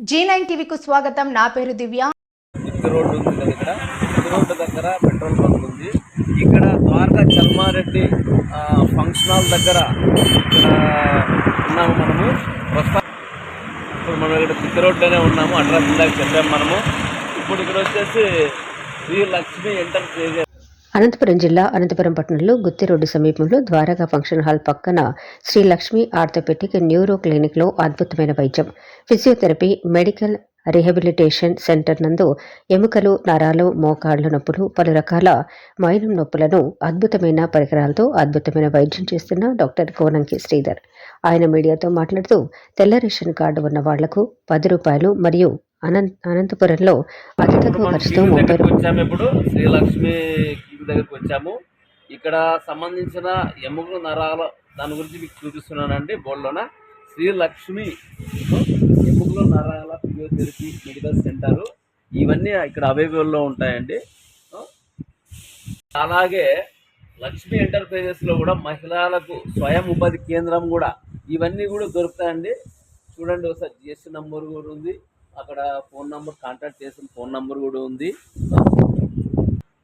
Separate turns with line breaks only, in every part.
G nine టీవీకు స్వాగతం. నా పేరు దివ్య.
రోడ్డు ఉంది దగ్గర ఇక్కడ? రోడ్డు దగ్గర పెట్రోల్ బంక్ ఉంది. ఇక్కడ ద్వారకా చల్మారెడ్డి ఆ, ఫంక్షన్ హాల్ దగ్గర ఇక్కడ ఉన్నాము మనము. ఇప్పుడు మనం ఇక్కడ ఇసుక రోడ్లోనే ఉన్నాము. అడ్రస్ ఇందాక చెప్పాము మనము. ఇప్పుడు ఇక్కడ వచ్చేసి శ్రీ లక్ష్మి ఎంటర్ చేసే
అనంతపురం జిల్లా అనంతపురం పట్టణంలో గుత్తి రోడ్డు సమీపంలో ద్వారకా ఫంక్షన్ హాల్ పక్కన శ్రీ లక్ష్మి ఆర్థోపెటిక్ న్యూరో క్లినిక్లో అద్భుతమైన వైద్యం. ఫిజియోథెరపీ మెడికల్ రిహాబిలిటేషన్ సెంటర్ నందు ఎముకలు నరాలు మోకాళ్ళ నొప్పులు పలు రకాల మైనం నొప్పులను అద్భుతమైన పరికరాలతో అద్భుతమైన వైద్యం చేస్తున్న డాక్టర్ కోనంకి శ్రీధర్. ఆయన మీడియాతో మాట్లాడుతూ తెల్ల రేషన్ కార్డు ఉన్న వాళ్ళకు పది రూపాయలు మరియు అనంత అనంతపురంలో అతి తక్కువ ఖర్చుతో ముప్పై
ఇప్పుడు. దగ్గరికి వచ్చాము. ఇక్కడ సంబంధించిన ఎముకలు నరాల దాని గురించి మీకు చూపిస్తున్నానండి బోర్డులోన. శ్రీ లక్ష్మి ఎముకలు నరాల ఫిజియోథెరపీ మెడికల్ సెంటర్ ఇవన్నీ ఇక్కడ అవైలబుల్లో ఉంటాయండి. అలాగే లక్ష్మి ఎంటర్ప్రైజెస్లో కూడా మహిళలకు స్వయం ఉపాధి కేంద్రం కూడా ఇవన్నీ కూడా దొరుకుతాయండి. చూడండి ఒకసారి జిఎస్టీ నంబర్ కూడా ఉంది. అక్కడ ఫోన్ నంబర్ కాంటాక్ట్ చేసిన ఫోన్ నంబర్ కూడా ఉంది.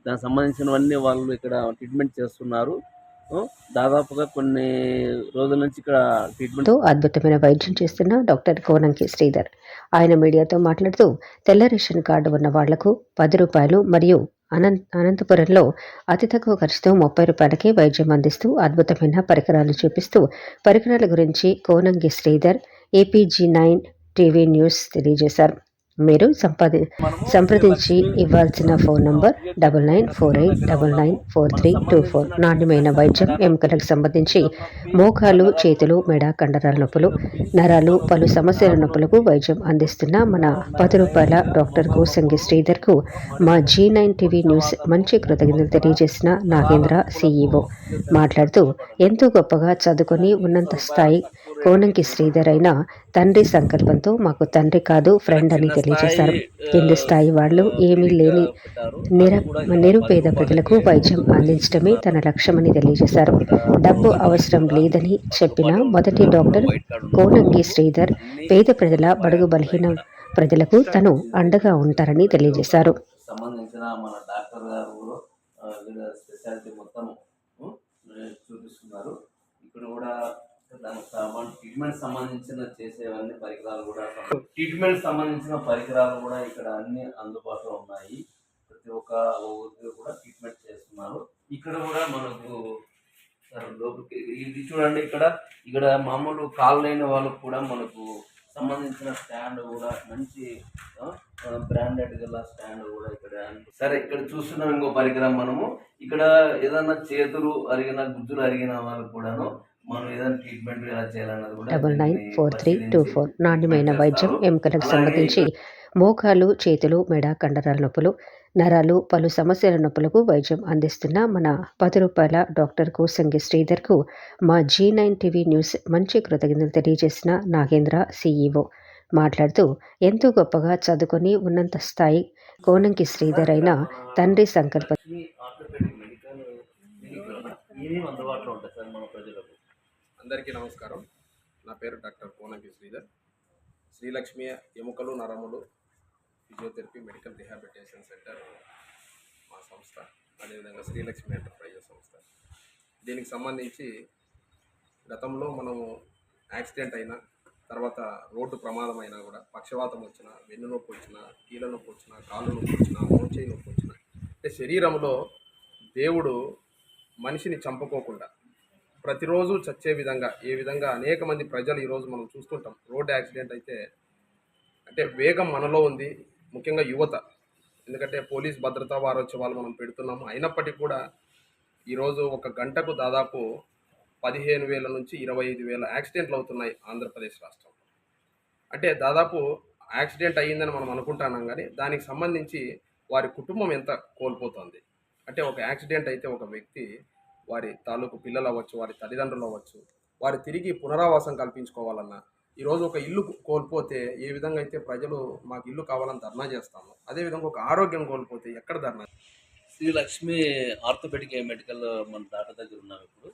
దానికి సంబంధించినవన్నీ వాళ్ళు ఇక్కడ ట్రీట్మెంట్ చేస్తున్నారు. దాదాపుగా కొన్ని రోజుల నుంచి ఇక్కడ ట్రీట్మెంట్
అద్భుతమైన వైద్యం చేస్తున్న డాక్టర్ కోనంకి శ్రీధర్. ఆయన మీడియాతో మాట్లాడుతూ తెల్ల రేషన్ కార్డు ఉన్న వాళ్ళకు పది రూపాయలు మరియు అనంత అనంతపురంలో అతి తక్కువ ఖర్చుతో ముప్పై రూపాయలకే వైద్యం అందిస్తూ అద్భుతమైన పరికరాలు చూపిస్తూ పరికరాల గురించి Konangi Sridhar APG nine TV news తెలియజేశారు. మీరు సంపాది సంప్రదించి ఇవ్వాల్సిన phone number double nine four eight double nine four three two four నాణ్యమైన వైద్యం ఎముకలకు సంబంధించి మోకాలు చేతులు మెడ కండరాల నొప్పులు నరాలు పలు సమస్యల నొప్పులకు వైద్యం అందిస్తున్న మన పది రూపాయల డాక్టర్ కోసంగి శ్రీధర్కు మా జీ నైన్ టీవీ న్యూస్ మంచి కృతజ్ఞతలు తెలియజేసిన నాగేంద్ర సీఈఓ మాట్లాడుతూ ఎంతో గొప్పగా చదువుకొని ఉన్నంత స్థాయి కోనంకి శ్రీధర్ అయిన తండ్రి సంకల్పంతో మాకు తండ్రి కాదు ఫ్రెండ్ అని తెలియజేశారు. కింది స్థాయి వాళ్ళు ఏమీ లేని నిర నిరుపేద ప్రజలకు వైద్యం అందించడమే తన లక్ష్యమని తెలియజేశారు. డబ్బు అవసరం లేదని చెప్పిన మొదటి డాక్టర్ కోనంగి శ్రీధర్ పేద ప్రజల బడుగు బలహీన ప్రజలకు తను అండగా ఉంటారని తెలియజేశారు.
సంబంధించిన మన డాక్టర్ గారు కూడా ఆ, ఇక్కడ స్పెషాలిటీ మొత్తం చూపిస్తున్నారు. ఇక్కడ కూడా ట్రీట్మెంట్ సంబంధించిన చేసేవన్నీ పరికరాలు కూడా ట్రీట్మెంట్ సంబంధించిన పరికరాలు కూడా ఇక్కడ అన్ని అందుబాటులో ఉన్నాయి. ప్రతి ఒక్క ఊరికి కూడా ట్రీట్మెంట్ చేస్తున్నారు. ఇక్కడ కూడా మనకు సార్ లోపలికి ఇది చూడండి ఇక్కడ. ఇక్కడ మామూలు కాల్ లేని వాళ్ళకు కూడా మనకు సంబంధించిన స్టాండ్ కూడా మంచి బ్రాండెడ్ గల స్టాండ్ కూడా ఇక్కడ. సరే ఇక్కడ చూస్తున్నాం ఇంకో పరికరం మనము. ఇక్కడ ఏదైనా చేతులు అరిగిన గుజ్జులు అరిగిన వాళ్ళకు కూడాను
double nine four three two four నాణ్యమైన వైద్యం ఎముకలకు సంబంధించి మోకాలు చేతులు మెడ కండరాల నొప్పులు నరాలు పలు సమస్యల నొప్పులకు వైద్యం అందిస్తున్న మన పది రూపాయల డాక్టర్ కోసంగి శ్రీధర్కు మా జీ నైన్ టీవీ న్యూస్ మంచి కృతజ్ఞతలు తెలియజేసిన నాగేంద్ర సీఈఓ మాట్లాడుతూ ఎంతో గొప్పగా చదువుకొని ఉన్నంత స్థాయి కోనంకి శ్రీధర్ అయిన తండ్రి సంకల్పం
అందరికీ నమస్కారం. నా పేరు డాక్టర్ కోనకి శ్రీధర్. శ్రీలక్ష్మి ఎముకలు నరములు ఫిజియోథెరపీ మెడికల్ రిహాబిలిటేషన్ సెంటర్ మా సంస్థ అదేవిధంగా శ్రీలక్ష్మి ఎంటర్ప్రైజెస్ సంస్థ. దీనికి సంబంధించి గతంలో మనము యాక్సిడెంట్ అయినా తర్వాత రోడ్డు ప్రమాదం అయినా కూడా పక్షవాతం వచ్చినా వెన్ను నొప్పి వచ్చినా కీళ్ళ నొప్పి వచ్చినా కాళ్ళు నొప్పి వచ్చినా మోచేయి నొప్పి వచ్చినా అంటే శరీరంలో దేవుడు మనిషిని చంపుకోకుండా ప్రతిరోజు చచ్చే విధంగా ఏ విధంగా అనేక మంది ప్రజలు ఈరోజు మనం చూస్తుంటాం. రోడ్ యాక్సిడెంట్ అయితే అంటే వేగం మనలో ఉంది ముఖ్యంగా యువత. ఎందుకంటే పోలీస్ భద్రతా వారోత్సవాలు మనం పెడుతున్నాము. అయినప్పటికీ కూడా ఈరోజు ఒక గంటకు దాదాపు పదిహేను వేల నుంచి ఇరవై ఐదు వేల యాక్సిడెంట్లు అవుతున్నాయి ఆంధ్రప్రదేశ్ రాష్ట్రంలో. అంటే దాదాపు యాక్సిడెంట్ అయ్యిందని మనం అనుకుంటున్నాం కానీ దానికి సంబంధించి వారి కుటుంబం ఎంత కోల్పోతుంది. అంటే ఒక యాక్సిడెంట్ అయితే ఒక వ్యక్తి వారి తాలూకు పిల్లలు అవ్వచ్చు వారి తల్లిదండ్రులు అవ్వచ్చు వారు తిరిగి పునరావాసం కల్పించుకోవాలన్నా ఈరోజు ఒక ఇల్లు కోల్పోతే ఏ విధంగా అయితే ప్రజలు మాకు ఇల్లు కావాలని ధర్నా చేస్తాము అదేవిధంగా ఒక ఆరోగ్యం కోల్పోతే ఎక్కడ ధర్నా
శ్రీ లక్ష్మి ఆర్థోపెడిక్ మెడికల్ మన డాక్టర్ దగ్గర ఉన్నాం ఇప్పుడు.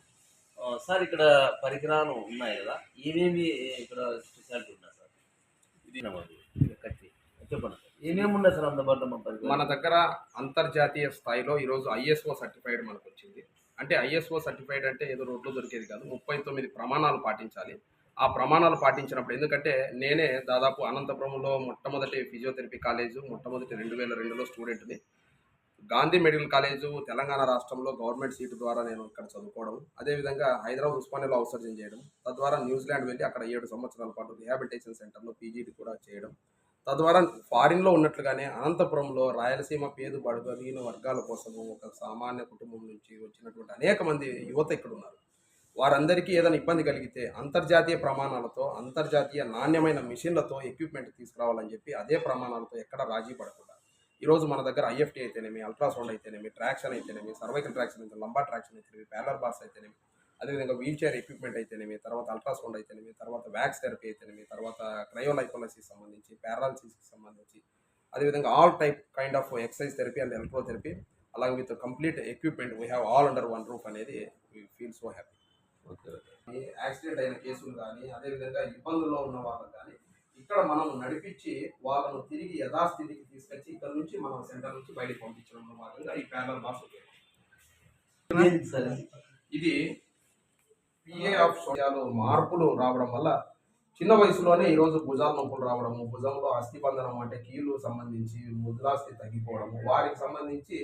సార్ ఇక్కడ పరికరాలు ఉన్నాయి కదా ఏమేమి ఇక్కడ స్పెషాలిటీ ఉన్నాయి సార్? ఇది నమ్మదు చెప్పండి ఏమేమి ఉన్నాయి సార్ అందుబాటులో? మన
దగ్గర అంతర్జాతీయ స్థాయిలో ఈరోజు ఐఎస్ఓ సర్టిఫైడ్ మనకు వచ్చింది. అంటే ఐఎస్ఓ సర్టిఫైడ్ అంటే ఏదో రోడ్లో దొరికేది కాదు. ముప్పై తొమ్మిది ప్రమాణాలు పాటించాలి. ఆ ప్రమాణాలు పాటించినప్పుడు ఎందుకంటే నేనే దాదాపు అనంతపురంలో మొట్టమొదటి ఫిజియోథెరపీ కాలేజు మొట్టమొదటి రెండు వేల రెండులో స్టూడెంట్ని. గాంధీ మెడికల్ కాలేజు తెలంగాణ రాష్ట్రంలో గవర్నమెంట్ సీటు ద్వారా నేను ఇక్కడ చదువుకోవడం అదేవిధంగా హైదరాబాద్ ఉస్మానియాలో అవసరం చేయడం తద్వారా న్యూజిలాండ్ వెళ్ళి అక్కడ ఏడు సంవత్సరాల పాటు రిహాబిలిటేషన్ సెంటర్లో పీజీడీ కూడా చేయడం తద్వారా ఫారిన్లో ఉన్నట్లుగానే అనంతపురంలో రాయలసీమ పేద బడుగలిగిన వర్గాల కోసము ఒక సామాన్య కుటుంబం నుంచి వచ్చినటువంటి అనేక మంది యువత ఇక్కడ ఉన్నారు వారందరికీ ఏదైనా ఇబ్బంది కలిగితే అంతర్జాతీయ ప్రమాణాలతో అంతర్జాతీయ నాణ్యమైన మిషన్లతో ఎక్విప్మెంట్ తీసుకురావాలని చెప్పి అదే ప్రమాణాలతో ఎక్కడ రాజీ పడకుండా. ఈరోజు మన దగ్గర ఐఎఫ్టీ అయితేనేమి అల్ట్రాసౌండ్ అయితేనేమి ట్రాక్షన్ అయితేనేమి సర్వైకల్ ట్రాక్షన్ అయితే లంబా ట్రాక్షన్ అయితేనేమి ప్యాలర్ బాస్ అయితేనేమి అదేవిధంగా వీల్ చైర్ ఎక్విప్మెంట్ అయితేనేమి తర్వాత అల్ట్రాసౌండ్ అయితేనేమి తర్వాత వ్యాక్స్ థెరపీ అయితేనేమి తర్వాత క్రయోలైకోలసిస్ సంబంధించి పారాలసిస్కి సంబంధించి అదేవిధంగా all type kind of excise therapy and electrotherapy along with complete equipment we have all under one roof అనేది ఫీల్ సో హ్యాపీ. యాక్సిడెంట్ అయిన కేసులు కానీ అదేవిధంగా ఇబ్బందుల్లో ఉన్న వాళ్ళకి కానీ ఇక్కడ మనం నడిపించి వాళ్ళను తిరిగి యథాస్థితికి తీసుకొచ్చి ఇక్కడ నుంచి మనం సెంటర్ నుంచి బయటకు పంపించడంలో భాగంగా ఈ ప్యానల్ బాస్ ఉపయోగం
ఏంటి సార్ ఇది?
పిఏ ఆఫ్ సోయాలో మార్పులు రావడం వల్ల చిన్న వయసులోనే ఈరోజు భుజాల నొప్పులు రావడము భుజంలో అస్థిబంధనం అంటే కీళ్ళు సంబంధించి ముద్రాస్థి తగ్గిపోవడము వారికి సంబంధించి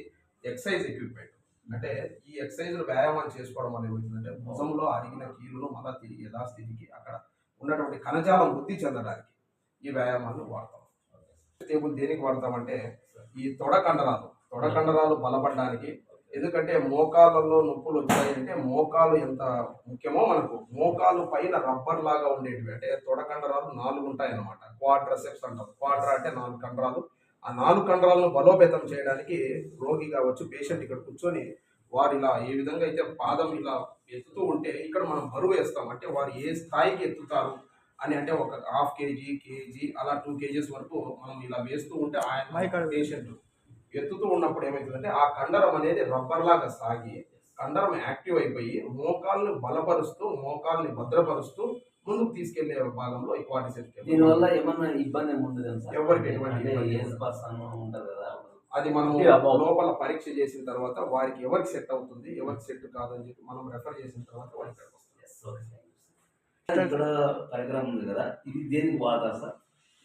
ఎక్సైజ్ ఎక్విప్మెంట్. అంటే ఈ ఎక్సైజ్ వ్యాయామాలు చేసుకోవడం వల్ల ఏమవుతుందంటే భుజంలో అరిగిన కీళ్ళను మళ్ళా తిరిగి యథాస్థితికి అక్కడ ఉన్నటువంటి కణజాలం వృద్ధి చెందడానికి ఈ వ్యాయామాలను వాడతాం. టేబుల్ దేనికి వాడతామంటే ఈ తొడ కండరాలు తొడ కండరాలు బలపడడానికి ఎందుకంటే మోకాళ్ళలో నొప్పులు వచ్చాయంటే మోకాలు ఎంత ముఖ్యమో మనకు మోకాలు పైన రబ్బర్ లాగా ఉండేటివి. అంటే తొడ కండరాలు నాలుగు ఉంటాయి అన్నమాట క్వాడ్రసెప్స్ అంటారు క్వాడ్రా అంటే నాలుగు కండరాలు. ఆ నాలుగు కండరాలను బలోపేతం చేయడానికి రోగి కావచ్చు పేషెంట్ ఇక్కడ కూర్చొని వారు ఇలా ఏ విధంగా అయితే పాదం ఇలా ఎత్తుతూ ఉంటే ఇక్కడ మనం బరువు వేస్తాం. అంటే వారు ఏ స్థాయికి ఎత్తుతారు అని అంటే ఒక హాఫ్ కేజీ కేజీ అలా టూ కేజీస్ వరకు మనం ఇలా వేస్తూ ఉంటే ఆయన పేషెంట్ ఎత్తుతూ ఉన్నప్పుడు ఏమవుతుందంటే ఆ కండరం అనేది రబ్బర్ లాగా సాగి కండరం యాక్టివ్ అయిపోయి మోకాల్ని బలపరుస్తూ మోకాల్ని భద్రపరుస్తూ ముందుకు తీసుకెళ్ళే భాగంలో ఈ క్వాడ్రిసెప్స్
దీనివల్ల ఏమన్నా ఇబ్బంది
ఎవరికి ఎటువంటి
ఉంటారు కదా?
అది మనం లోపల పరీక్ష చేసిన తర్వాత వారికి ఎవరికి సెట్ అవుతుంది ఎవరికి సెట్ కాదని చెప్పి మనం రెఫర్ చేసిన తర్వాత వారికి.
ఇక్కడ పరికరం ఉంది కదా. ఇది దేనికి వాడతారు సార్?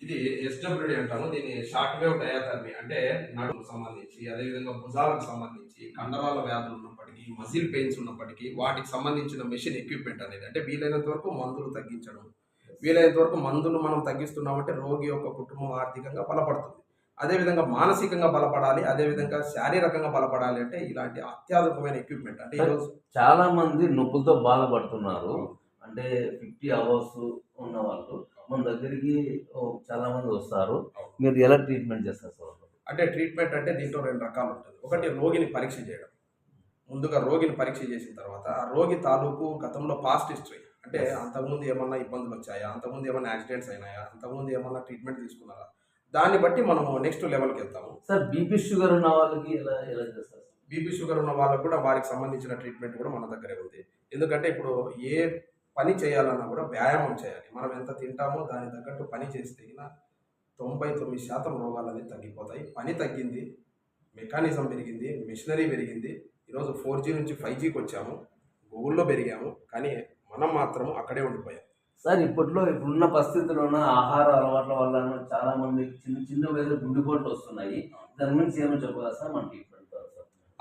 ఇది ఎస్డబ్ల్యూడి అంటాము. దీని షార్ట్ వేవ్ డయాథర్మీ అంటే నడుముకు సంబంధించి అదేవిధంగా భుజాలకు సంబంధించి కండరాల వ్యాధులు ఉన్నప్పటికీ మజిల్ పెయిన్స్ ఉన్నప్పటికీ వాటికి సంబంధించిన మెషిన్ ఎక్విప్మెంట్ అనేది అంటే వీలైనంత వరకు మందులు తగ్గించడం. వీలైనంత వరకు మందులు మనం తగ్గిస్తున్నామంటే రోగి యొక్క కుటుంబం ఆర్థికంగా బలపడుతుంది. అదేవిధంగా మానసికంగా బలపడాలి అదేవిధంగా శారీరకంగా బలపడాలి అంటే ఇలాంటి అత్యాధునికమైన ఎక్విప్మెంట్ అంటే ఈరోజు
చాలా మంది నొప్పులతో బాధపడుతున్నారు. అంటే ఫిఫ్టీ అవర్స్ ఉన్న వాళ్ళు మన దగ్గరికి చాలా మంది వస్తారు. మీరు ఎలా ట్రీట్మెంట్ చేస్తారు సార్?
అంటే ట్రీట్మెంట్ అంటే దీంట్లో రెండు రకాలు ఉంటుంది ఒకటి రోగిని పరీక్ష చేయడం. ముందుగా రోగిని పరీక్ష చేసిన తర్వాత ఆ రోగి తాలూకు గతంలో పాస్ట్ హిస్టరీ అంటే అంతకుముందు ఏమన్నా ఇబ్బందులు వచ్చాయా? అంతకుముందు ఏమన్నా యాక్సిడెంట్స్ అయినాయా? అంతకుముందు ఏమన్నా ట్రీట్మెంట్ తీసుకున్నారా? దాన్ని బట్టి మనము నెక్స్ట్ లెవెల్కి వెళ్తాము.
సార్ బీపీ షుగర్ ఉన్న వాళ్ళకి ఎలా ఎలా చేస్తారు?
బీపీ షుగర్ ఉన్న వాళ్ళకు కూడా వారికి సంబంధించిన ట్రీట్మెంట్ కూడా మన దగ్గరే ఉంది. ఎందుకంటే ఇప్పుడు ఏ పని చేయాలన్నా కూడా వ్యాయామం చేయాలి. మనం ఎంత తింటామో దాని తగ్గట్టు పని చేస్తే తొంభై తొమ్మిది శాతం రోగాలన్నీ తగ్గిపోతాయి. పని తగ్గింది మెకానిజం పెరిగింది మిషనరీ పెరిగింది. ఈరోజు ఫోర్ జీ నుంచి ఫైవ్ జీకి వచ్చాము. గూగుల్లో పెరిగాము. కానీ మనం మాత్రం అక్కడే ఉండిపోయాం.
సార్ ఇప్పట్లో ఇప్పుడున్న పరిస్థితుల్లోన ఆహార అలవాట్ల వల్ల చాలా మంది చిన్న చిన్న వయసు గుండెపోట్లు వస్తున్నాయి. దాని గురించి ఏమో చెప్పగలరా సార్ మనకి?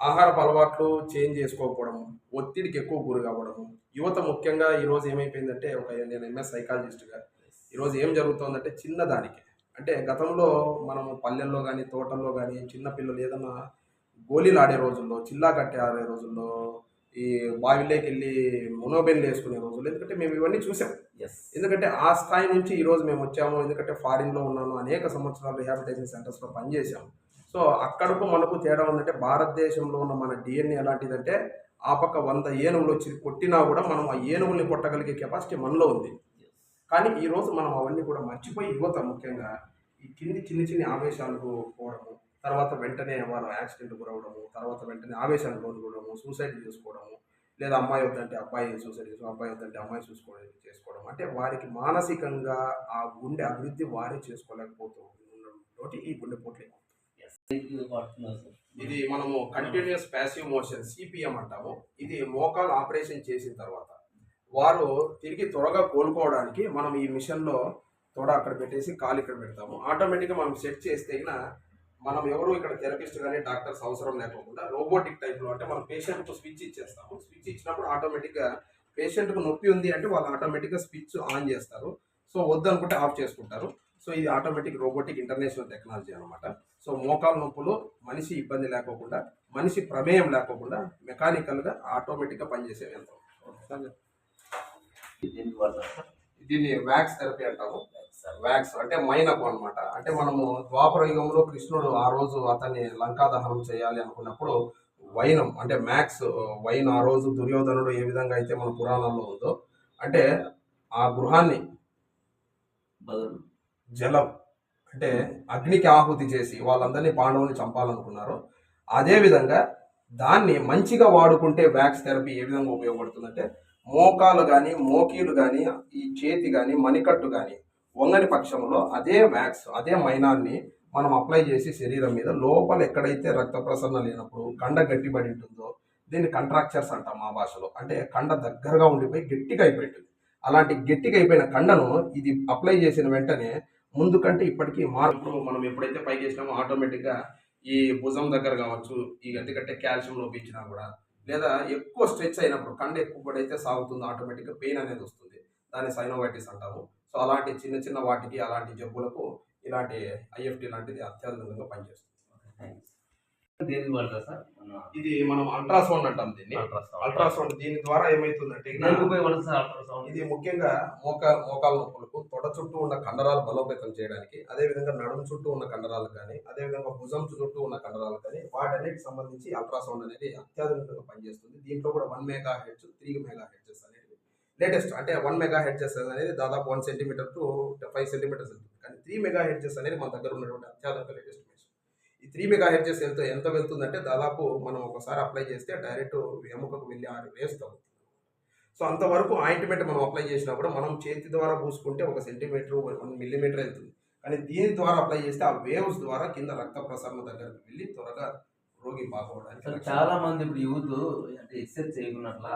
ఆహారపు అలవాట్లు చేంజ్ చేసుకోకపోవడం ఒత్తిడికి ఎక్కువ గురి కావడము యువత ముఖ్యంగా ఈరోజు ఏమైపోయిందంటే ఒక నేను ఎంఎస్ సైకాలజిస్ట్గా ఈరోజు ఏం జరుగుతుందంటే చిన్న దానికి అంటే గతంలో మనం పల్లెల్లో కానీ తోటల్లో కానీ చిన్న పిల్లలు ఏదన్నా గోళీలు ఆడే రోజుల్లో చిల్లా కట్టి ఆడే రోజుల్లో ఈ బావిలోకి వెళ్ళి మునోబెన్లు వేసుకునే రోజులు ఎందుకంటే మేము ఇవన్నీ చూసాం. ఎందుకంటే ఆ స్థాయి నుంచి ఈరోజు మేము వచ్చాము ఎందుకంటే ఫారిన్లో ఉన్నాను అనేక సంవత్సరాలు రిహాబిలిటేషన్ సెంటర్స్లో పనిచేసాము సో అక్కడకు మనకు తేడా ఉందంటే భారతదేశంలో ఉన్న మన డిఎన్ఏ ఎలాంటిదంటే ఆ పక్క వంద ఏనుగులు వచ్చి కొట్టినా కూడా మనం ఆ ఏనుగుల్ని కొట్టగలిగే కెపాసిటీ మనలో ఉంది. కానీ ఈరోజు మనం అవన్నీ కూడా మర్చిపోయి యువత ముఖ్యంగా ఈ కింది చిన్ని చిన్ని ఆవేశాలకు పోవడము తర్వాత వెంటనే వారు యాక్సిడెంట్ గురవడము తర్వాత వెంటనే ఆవేశానికి లోనుకోవడము సూసైడ్ చేసుకోవడము లేదా అమ్మాయి వద్దంటే అబ్బాయి సూసైడ్ చేసుకో అబ్బాయి వద్దంటే అమ్మాయి చూసుకోవడం చేసుకోవడం అంటే వారికి మానసికంగా ఆ గుండె అభివృద్ధి వారే చేసుకోలేకపోతూ ఉండడం తోటి ఈ గుండెపోట్లు.
ఇది
మనము కంటిన్యూస్ ప్యాసివ్ మోషన్ సిపిఎం అంటాము. ఇది మోకాలు ఆపరేషన్ చేసిన తర్వాత వారు తిరిగి త్వరగా కోలుకోవడానికి మనం ఈ మిషన్లో తొడ అక్కడ పెట్టేసి కాలు ఇక్కడ పెడతాము. ఆటోమేటిక్గా మనం సెట్ చేస్తే మనం ఎవరు ఇక్కడ థెరపిస్ట్ కానీ డాక్టర్స్ అవసరం లేకుండా రోబోటిక్ టైప్లో అంటే మనం పేషెంట్కు స్విచ్ ఇచ్చేస్తాము. స్విచ్ ఇచ్చినప్పుడు ఆటోమేటిక్గా పేషెంట్కు నొప్పి ఉంది అంటే వాళ్ళు ఆటోమేటిక్గా స్విచ్ ఆన్ చేస్తారు. సో వద్దనుకుంటే ఆఫ్ చేసుకుంటారు. సో ఇది ఆటోమేటిక్ రోబోటిక్ ఇంటర్నేషనల్ టెక్నాలజీ అనమాట సో మోకాలు నొప్పులు మనిషి ఇబ్బంది లేకోకుండా మనిషి ప్రమేయం లేకోకుండా మెకానికల్గా ఆటోమేటిక్గా పనిచేసే యంత్రం. దీన్ని వ్యాక్స్ థెరపీ అంటాము.
సార్.
వ్యాక్స్ అంటే మైనపు అన్నమాట. అంటే మనము ద్వాపర యుగంలో కృష్ణుడు ఆ రోజు అతన్ని లంకా దహనం చేయాలి అనుకున్నప్పుడు వైనం అంటే మ్యాక్స్ వైన్ ఆ రోజు దుర్యోధనుడు ఏ విధంగా అయితే మన పురాణాల్లో ఉందో అంటే ఆ గృహాన్ని
బదులు
జలం అంటే అగ్నికి ఆహుతి చేసి వాళ్ళందరినీ పాండవుని చంపాలనుకున్నారు అదేవిధంగా దాన్ని మంచిగా వాడుకుంటే వ్యాక్స్ థెరపీ ఏ విధంగా ఉపయోగపడుతుందంటే మోకాలు కానీ మోకీలు కానీ ఈ చేతి కానీ మణికట్టు కానీ వంగని పక్షంలో అదే వ్యాక్స్ అదే మైనాన్ని మనం అప్లై చేసి శరీరం మీద లోపల ఎక్కడైతే రక్త ప్రసరణ లేనప్పుడు కండ గట్టిపడి ఉంటుందో దీన్ని కంట్రాక్చర్స్ అంటాం మా భాషలో. అంటే కండ దగ్గరగా ఉండిపోయి గట్టిగా అయిపోయింటుంది అలాంటి గట్టిగా అయిపోయిన కండను ఇది అప్లై చేసిన వెంటనే ముందు కంటే ఇప్పటికీ మార్పు మనం ఎప్పుడైతే పైకి వేసినామో ఆటోమేటిక్గా ఈ భుజం దగ్గర కావచ్చు ఈ ఎందుకంటే కాల్షియం లోపించినా కూడా లేదా ఎక్కువ స్ట్రెచ్ అయినప్పుడు కండ ఎక్కువ పడైతే సాగుతుంది ఆటోమేటిక్గా పెయిన్ అనేది వస్తుంది. దాన్ని సైనోవైటిస్ అంటాము. సో అలాంటి చిన్న చిన్న వాటికి అలాంటి జబ్బులకు ఇలాంటి ఐఎఫ్టి లాంటిది అత్యాధునికంగా పనిచేస్తుంది.
థ్యాంక్స్ దేనికి సార్?
ఇది మనం అల్ట్రాసౌండ్ అంటాం దీన్ని.
అల్ట్రాసౌండ్
దీని ద్వారా
సార్ అల్ట్రాసౌండ్
ఇది ముఖ్యంగా మోక మోకాల నొప్పులకు తొడ చుట్టూ ఉన్న కండరాలు బలోపేతం చేయడానికి అదే విధంగా నడుము చుట్టూ ఉన్న కండరాలు కానీ అదే విధంగా భుజం చుట్టూ ఉన్న కండరాలు కానీ వాటన్నిటికి సంబంధించి అల్ట్రాసౌండ్ అనేది అత్యాధునికంగా పనిచేస్తుంది. దీంట్లో కూడా one megahertz three megahertz అనేది లేటెస్ట్ అంటే వన్ మెగా హెడ్జెస్ అనేది దాదాపు one centimetre to five centimetres ఉంటుంది. కానీ త్రీ మెగా హెడ్జెస్ అనేది మన దగ్గర ఉన్నటువంటి అత్యాధునిక లేటెస్ట్ త్రీ మెగా హెడ్జెస్ ఎంత ఎంత వెళ్తుందంటే దాదాపు మనం ఒకసారి అప్లై చేస్తే డైరెక్ట్ ఎముకకు వెళ్ళి ఆరు వేస్ తగ్గుతుంది. సో అంతవరకు ఆయింట్మెంట్ మనం అప్లై చేసినా కూడా మనం చేతి ద్వారా పూసుకుంటే ఒక సెంటీమీటర్ వన్ మిల్లీమీటర్ వెళ్తుంది. కానీ దీని ద్వారా అప్లై చేస్తే ఆ వేవ్స్ ద్వారా కింద రక్త ప్రసరణ దగ్గరకు వెళ్ళి త్వరగా రోగి బాగోవడానికి.
చాలా మంది ఇప్పుడు యూత్ అంటే ఎక్సర్సైజ్ చేయకున్నట్లా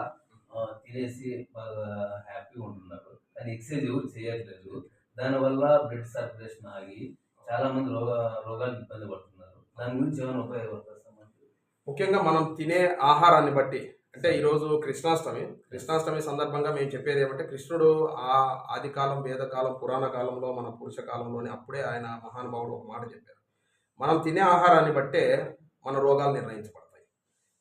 తినేసి బాగా హ్యాపీగా ఉంటున్నారు. కానీ ఎక్సర్సైజ్ ఎవరు చేయట్లేదు. దానివల్ల బ్లడ్ సర్క్యులేషన్ ఆగి చాలా మంది రోగ రోగాలకు ఇబ్బంది పడుతున్నారు. దాని గురించి ఏమైనా ఉపయోగపడుతుంది సార్
ముఖ్యంగా మనం తినే ఆహారాన్ని బట్టి అంటే ఈరోజు కృష్ణాష్టమి కృష్ణాష్టమి సందర్భంగా మేము చెప్పేది ఏమంటే కృష్ణుడు ఆ ఆదికాలం వేదకాలం పురాణ కాలంలో మన పురుష కాలంలోనే అప్పుడే ఆయన మహానుభావుడు ఒక మాట చెప్పారు. మనం తినే ఆహారాన్ని బట్టే మన రోగాలు నిర్ణయించబడతాయి.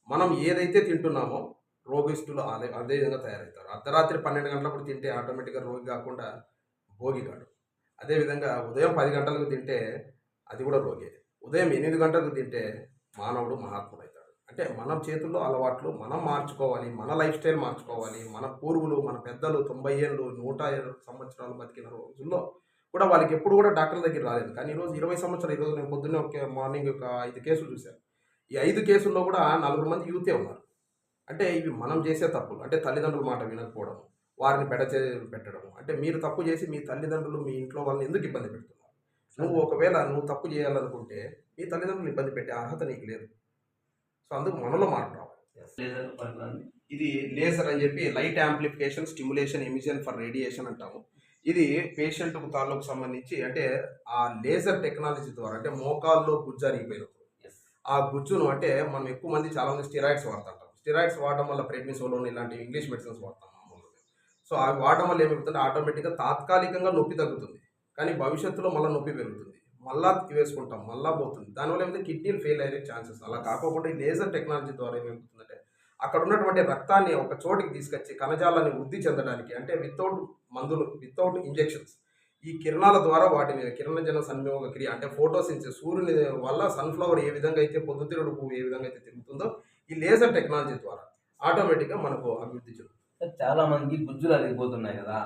మనం ఏదైతే తింటున్నామో రోగిష్ఠులు అదే అదే విధంగా తయారవుతారు. అర్ధరాత్రి పన్నెండు గంటలప్పుడు తింటే ఆటోమేటిక్గా రోగి కాకుండా భోగి కాడు అదేవిధంగా ఉదయం పది గంటలకు తింటే అది కూడా రోగే. ఉదయం ఎనిమిది గంటలకు తింటే మానవుడు మహాత్ముడు అవుతాడు అంటే మనం చేతుల్లో అలవాట్లు మనం మార్చుకోవాలి మన లైఫ్ స్టైల్ మార్చుకోవాలి మన పూర్వులు మన పెద్దలు తొంభై ఏళ్ళు నూట సంవత్సరాలు బతికిన రోజుల్లో కూడా వాళ్ళకి ఎప్పుడు కూడా డాక్టర్ దగ్గర రాలేదు. కానీ ఈరోజు ఇరవై సంవత్సరాలు ఈరోజు నేను పొద్దున్నే ఒక మార్నింగ్ ఒక ఐదు కేసులు చూశాను. ఈ ఐదు కేసుల్లో కూడా నలుగురు మంది యూతే ఉన్నారు. అంటే ఇవి మనం చేసే తప్పులు. అంటే తల్లిదండ్రుల మాట వినకపోవడం వారిని పెడచే పెట్టడం అంటే మీరు తప్పు చేసి మీ తల్లిదండ్రులు మీ ఇంట్లో వాళ్ళని ఎందుకు ఇబ్బంది పెడుతున్నారు? నువ్వు ఒకవేళ నువ్వు తప్పు చేయాలనుకుంటే మీ తల్లిదండ్రులు ఇబ్బంది పెట్టే అర్హత నీకు లేదు. సో అందుకు మనలో మార్పు రావాలి. ఇది లేజర్ అని చెప్పి light amplification stimulation emission for radiation అంటాము. ఇది పేషెంట్ తాలూకు సంబంధించి అంటే ఆ లేజర్ టెక్నాలజీ ద్వారా అంటే మోకాల్లో గుజ్జు అరిగిపోయినప్పుడు. ఆ గుజ్జును అంటే మనం ఎక్కువ మంది చాలా మంది స్టిరాయిడ్స్ వాడుతుంటాం. స్టిరాయిడ్స్ వాడడం వల్ల ప్రెడ్నిసోలోన్ ఇలాంటి ఇంగ్లీష్ మెడిసిన్స్ వాడతాం మామూలుగా. సో అవి వాడడం వల్ల ఏమవుతుందంటే ఆటోమేటిక్గా తాత్కాలికంగా నొప్పి తగ్గుతుంది. కానీ భవిష్యత్తులో మళ్ళీ నొప్పి పెరుగుతుంది. మళ్ళా వేసుకుంటాం మళ్ళా పోతుంది. దానివల్ల ఏమైతే కిడ్నీలు ఫెయిల్ అయ్యే ఛాన్సెస్ అలా కాకుండా ఈ లేజర్ టెక్నాలజీ ద్వారా ఏమవుతుందంటే అక్కడ ఉన్నటువంటి రక్తాన్ని ఒక చోటికి తీసుకొచ్చి కణజాలాన్ని వృద్ధి చెందడానికి అంటే వితౌట్ మందులు వితౌట్ ఇంజెక్షన్స్ ఈ కిరణాల ద్వారా వాటిని కిరణజన సంయోగ క్రియ అంటే ఫోటోసిన్సిస్ సూర్యుని వల్ల సన్ఫ్లవర్ ఏ విధంగా అయితే పొద్దుతిరుడు పువ్వు ఏ విధంగా అయితే తిరుగుతుందో ఈ లేజర్ టెక్నాలజీ ద్వారా ఆటోమేటిక్గా మనకు అభివృద్ధి చెందుతుంది
చాలా మందికి గుజ్జులు అరిగిపోతున్నాయి కదా.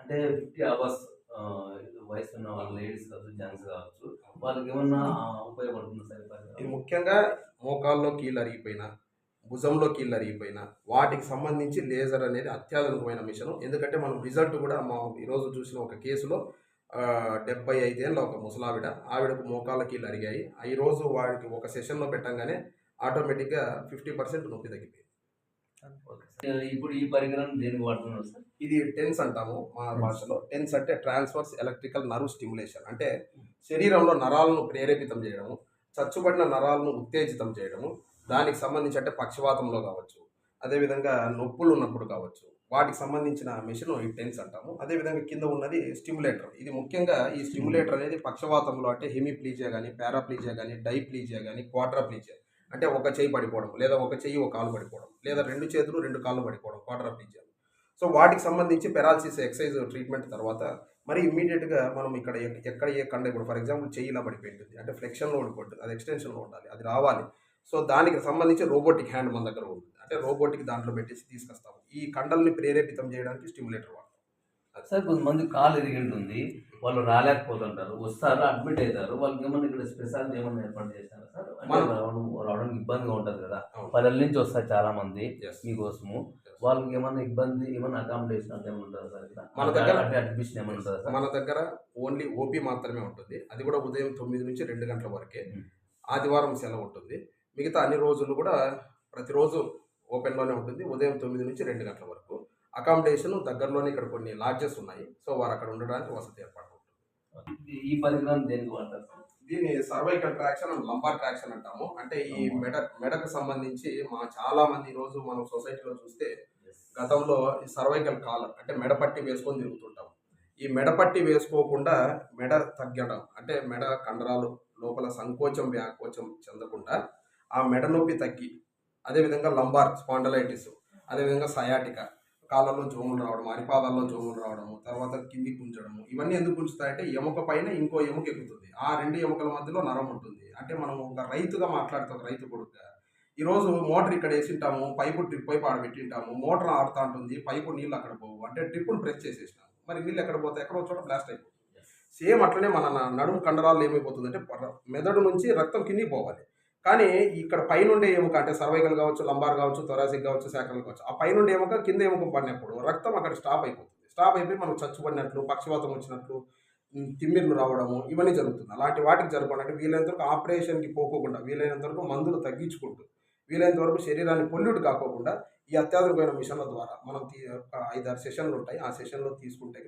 అంటే ఫిఫ్టీ అవర్స్ వయసు ఉన్న వాళ్ళ లేడీస్ కావచ్చు జెంట్స్ కావచ్చు వాళ్ళకి ఏమన్నా ఉపయోగపడుతుంది
ఇది ముఖ్యంగా మోకాల్లో కీళ్ళు అరిగిపోయినా భుజంలో కీళ్ళు అరిగిపోయినా వాటికి సంబంధించి లేజర్ అనేది అత్యాధునికమైన మిషన్. ఎందుకంటే మనం రిజల్ట్ కూడా మా ఈరోజు చూసిన ఒక కేసులో డెబ్బై ఐదేళ్ళ ఒక ముసలావిడ ఆవిడకు మోకాళ్ళ కీళ్ళు అరిగాయి. ఈ రోజు వాడికి ఒక సెషన్లో పెట్టంగానే ఆటోమేటిక్గా ఫిఫ్టీ పర్సెంట్ నొప్పి తగ్గిపోయింది.
ఇప్పుడు ఈ పరికరం దేనికి వాడుతున్నారు సార్?
ఇది టెన్స్ అంటాము మా భాషలో. టెన్స్ అంటే ట్రాన్స్ఫర్స్ ఎలక్ట్రికల్ నర్వ్ స్టిమ్యులేషన్ అంటే శరీరంలో నరాలను ప్రేరేపితం చేయడము చచ్చుబడిన నరాలను ఉత్తేజితం చేయడము దానికి సంబంధించి అంటే పక్షవాతంలో కావచ్చు అదేవిధంగా నొప్పులు ఉన్నప్పుడు కావచ్చు. వాటికి సంబంధించిన మిషన్ ఈ టెన్స్ అంటాము. అదేవిధంగా కింద ఉన్నది స్టిమ్యులేటర్ ఇది ముఖ్యంగా ఈ స్టిమ్యులేటర్ అనేది పక్షవాతంలో అంటే హెమిప్లీజియా కానీ పారాప్లీజియా కానీ డైప్లీజియా కానీ క్వాడ్రాప్లీజియా. అంటే ఒక చేయి పడిపోవడం లేదా ఒక చెయ్యి ఒక కాలు పడిపోవడం లేదా రెండు చేతులు రెండు కాళ్ళు పడిపోవడం క్వాడ్రాప్లీజియా సో వాటికి సంబంధించి పెరాలసిస్ ఎక్సైజ్ ట్రీట్మెంట్ తర్వాత మరి ఇమ్మీడియట్గా మనం ఇక్కడ ఎక్- ఎక్కడ ఏ కండ ఇప్పుడు ఫర్ ఎగ్జాంపుల్ చెయ్యి ఇలా పడిపోయి ఉంటుంది అంటే ఫ్లెక్షన్లో ఉండిపోతుంది అది ఎక్స్టెన్షన్లో ఉండాలి అది రావాలి. సో దానికి సంబంధించి రోబోటిక్ హ్యాండ్ మన దగ్గర ఉంటుంది. అంటే రోబోటిక్ దాంట్లో పెట్టేసి తీసుకొస్తాము. ఈ కండల్ని ప్రేరేపితం చేయడానికి స్టిమ్యులేటర్ వాడతాం.
సార్ కొంతమంది కాలు ఇరిగి ఉంటుంది వాళ్ళు రాలేకపోతుంటారు వస్తారు అడ్మిట్ అవుతారు వాళ్ళకి ఏమన్నా ఇక్కడ స్పెషాలిటీ ఏమన్నా ఏర్పాటు చేశారా సార్ అంటే
మనం-
రావడం రావడానికి ఇబ్బందిగా ఉంటుంది కదా. పల్లెల నుంచి వస్తారు చాలా మంది. మీకోసము. వాళ్ళకి ఏమన్నా ఇబ్బంది ఏమన్నా అకామిడేషన్ అంటే ఉంటుందా సార్
మన దగ్గర-
అడ్మిషన్ ఉంటుందా సార్?
మన దగ్గర ఓన్లీ ఓపీ మాత్రమే ఉంటుంది. అది కూడా ఉదయం తొమ్మిది నుంచి రెండు గంటల వరకే. ఆదివారం సెలవు ఉంటుంది. మిగతా అన్ని రోజులు కూడా ప్రతిరోజు ఓపెన్లోనే ఉంటుంది. ఉదయం తొమ్మిది నుంచి రెండు గంటల వరకు. అకామిడేషన్ దగ్గరలోనే ఇక్కడ కొన్ని లాడ్జెస్ ఉన్నాయి. సో వారు అక్కడ ఉండడానికి వసతి ఏర్పాటు ఉంటుంది.
ఈ పరికరం దేనికి వాడతారు?
దీన్ని cervical traction and lumbar traction అంటాము. అంటే ఈ మెడ మెడకు సంబంధించి మా చాలా మంది రోజు మనం సొసైటీలో చూస్తే గతంలో ఈ సర్వైకల్ కాలర్ అంటే మెడపట్టి వేసుకొని తిరుగుతుంటాం ఈ మెడపట్టి వేసుకోకుండా మెడ తగ్గడం అంటే మెడ కండరాలు లోపల సంకోచం వ్యాకోచం చెందకుండా ఆ మెడ నొప్పి తగ్గి అదేవిధంగా లంబార్ స్పాండలైటిస్ అదేవిధంగా సయాటిక కాళ్ళలో జోములు రావడం అరిపాదాల్లో జోములు రావడము తర్వాత కింది గుంజడము ఇవన్నీ ఎందుకు గుంజుతాయంటే ఎముక పైన ఇంకో ఎముక ఎక్కుతుంది. ఆ రెండు ఎముకల మధ్యలో నరం ఉంటుంది. అంటే మనం ఒక రైతుగా మాట్లాడితే రైతు కొడుకుగా ఈరోజు మోటార్ ఇక్కడ వేసింటాము పైపు డ్రిప్ పైపు ఆడ పెట్టింటాము మోటార్ ఆడుతూ ఉంటుంది పైపు నీళ్ళు అక్కడ పోవు అంటే డ్రిప్పును ప్రెస్ చేసేసినాము. మరి నీళ్ళు ఎక్కడ పోతే ఎక్కడో చోట బ్లాస్ట్ అయిపోతుంది. సేమ్ అట్లనే మన నడుము కండరాలు ఏమైపోతుంది అంటే మెదడు నుంచి రక్తం కిందికి పోవాలి. కానీ ఇక్కడ పైనుండే ఎముక అంటే సర్వైకల్ కావచ్చు లంబార్ కావచ్చు థొరాసిక్ కావచ్చు శాఖలు కావచ్చు ఆ పైనుండే ఎముక కింద ఎముక పడినప్పుడు రక్తం అక్కడ స్టాప్ అయిపోతుంది. స్టాప్ అయిపోయి మనం చచ్చుబడినట్లు పక్షవాతం వచ్చినట్లు తిమ్మిర్లు రావడము ఇవన్నీ జరుగుతుంది. అలాంటి వాటికి జరగకుండా అంటే వీలైనంత వరకు ఆపరేషన్కి పోకోకుండా వీలైనంత వరకు మందులు తగ్గించుకుంటూ వీలైనంత వరకు శరీరాన్ని పొల్యూట్ కాకోకుండా ఈ అత్యాధునికమైన మిషన్ల ద్వారా మనం ఐదారు సెషన్లు ఉంటాయి. ఆ సెషన్లో తీసుకుంటే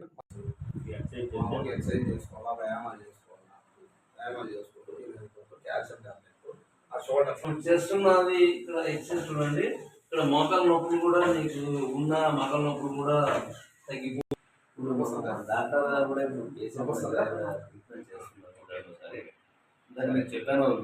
ఎక్సర్సైజ్ చేసుకోవాలా వ్యాయామాలు చేసుకోవాలా? వ్యాయామాలు చేసుకుంటూ వీలైనంత వరకు కాల్షియం టాబ్లెట్
చేస్తున్నది ఇక్కడ ఎక్సైజ్ చూడండి. ఇక్కడ మోకాల నొప్పులు కూడా నీకు ఉన్న మోకాల నొప్పులు కూడా తగ్గిపో ఇప్పుడు
వస్తుందా?
డాక్టర్ గారు కూడా ఇప్పుడు చేస్తున్నారు. దాన్ని మీకు చెప్పాను ఒక